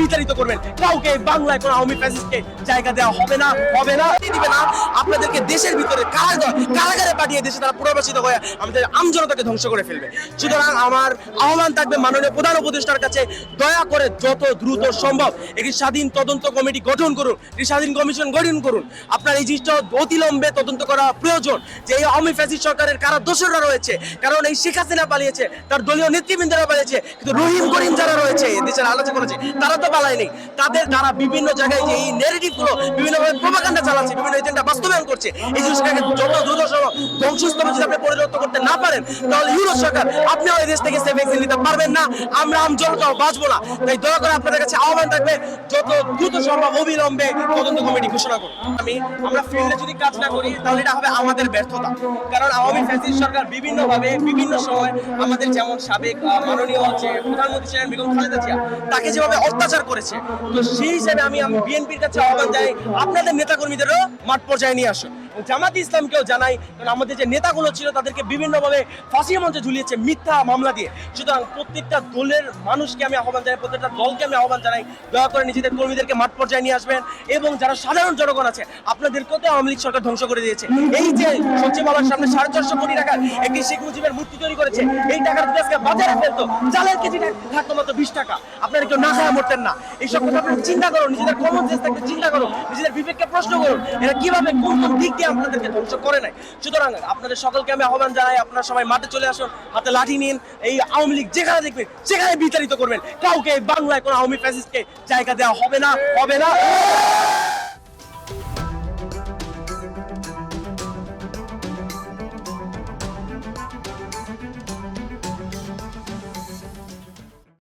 বিতাড়িত করবেন। কাউকে বাংলায় কোনো আওয়ামী ফ্যাসিস্টকে জায়গা দেওয়া হবে না হবে না। দিবে না। আপনাদেরকে দেশের ভিতরে কারাগার, কারাগারে পাঠিয়ে দেশে তারা পুনর্বাসিত হয়ে আমাদের আমজনতাকে ধ্বংস করে ফেলবে। সুতরাং আমার আহ্বান থাকবে মাননীয় প্রধান উপদেষ্টার কাছে, দয়া করে যত দ্রুত সম্ভব একটি স্বাধীন তদন্ত কমিটি গঠন করুন, একটি স্বাধীন কমিশন গঠন করুন। আপনার এই জিনিসটা অতিলম্বে তদন্ত করা প্রয়োজন যে এই আওয়ামী ফ্যাসিস্ট সরকারের কারা দোষরা রয়েছে, কারণ এই শেখ হাসিনা পালিয়েছে, তার দলীয় নেতৃবৃন্দরা পালিয়েছে, কিন্তু রহিম করিম যারা রয়েছে দেশের আলোচনা করেছে, তারা তো পালায়নি তাদের দ্বারা বিভিন্ন জায়গায় যে এই নেগেটিভগুলো বিভিন্নভাবে প্রোপাগান্ডা চালাচ্ছে, বিভিন্ন এজেন্ডা বাস্তবায়ন করছে, এই জিনিসটাকে যত দ্রুত সম্ভব ধ্বংসস্তরে যদি আপনি পরিণত করতে না পারেন, তাহলে ইউরোপ সরকার আপনিও এই দেশ থেকে এক্সিট নিতে পারবেন না। আমরা আম জনতাও বাঁচবো না। তাই দয়া করে আপনাদের কাছে আহ্বান থাকবে, যত দ্রুত সম্ভব অবিলম্বে তদন্ত কমিটি ঘোষণা করুন। আমি, আমরা ফিল্ডে যদি কাজ না করি, তাহলে এটা হবে আমাদের ব্যর্থতা। কারণ আওয়ামী ফ্যাসিস্ট সরকার বিভিন্নভাবে, বিভিন্ন সময় আমাদের যেমন সাবেক মাননীয় যে প্রধানমন্ত্রী ছিলেন বেগম খালেদা জিয়া, তাকে যেভাবে অত্যাচার করেছে। তো সেই হিসাবে আমি বিএনপির কাছে আহ্বান চাই আপনাদের নেতাকর্মীদেরও মাঠ পর্যায়ে নিয়ে আসুন। জামাত ইসলামকেও জানাই, কারণ আমাদের যে নেতাগুলো ছিল তাদেরকে বিভিন্নভাবে ফাঁসি মঞ্চে ঝুলিয়েছে মিথ্যা মামলা দিয়ে। সুতরাং প্রত্যেকটা দলের মানুষকে আমি আহ্বান জানাই, প্রত্যেকটা দলকে আমি আহ্বান জানাই, দয়া করে নিজেদের কর্মীদেরকে মাঠ পর্যায়ে নিয়ে আসবেন এবং যারা সাধারণ জনগণ আছে, আপনাদেরকেও তো আওয়ামী লীগ সরকার ধ্বংস করে দিয়েছে। এই যে সচিবালয়ের সামনে সাড়ে চারশো কোটি টাকার একটি শেখ মুজিবের মূর্তি তৈরি করেছে, এই টাকার যদি আজকে বাজারে ফেলতো, চালের কেজি থাকতো মাত্র বিশ টাকা। আপনারা কেউ না খাওয়া মরতেন না। এইসব কথা আপনারা চিন্তা করুন, নিজেদের কমন সেন্স থাকতে চিন্তা করুন, নিজেদের বিবেককে প্রশ্ন করুন, এরা কীভাবে কোন কোন দিক দিয়ে আপনাদেরকে ধ্বংস করে নাই সুতরাং আপনাদের সকলকে আমি আহ্বান জানাই, আপনারা সবাই মাঠে চলে আসুন, হাতে লাঠি নিন, এই আওয়ামী লীগ যেখানে দেখবেন, সেখানে বিতাড়িত করবেন। কাউকে বাংলায় কোনো আওয়ামী ফ্যাসিস্টকে জায়গা দেওয়া হবে না হবে না।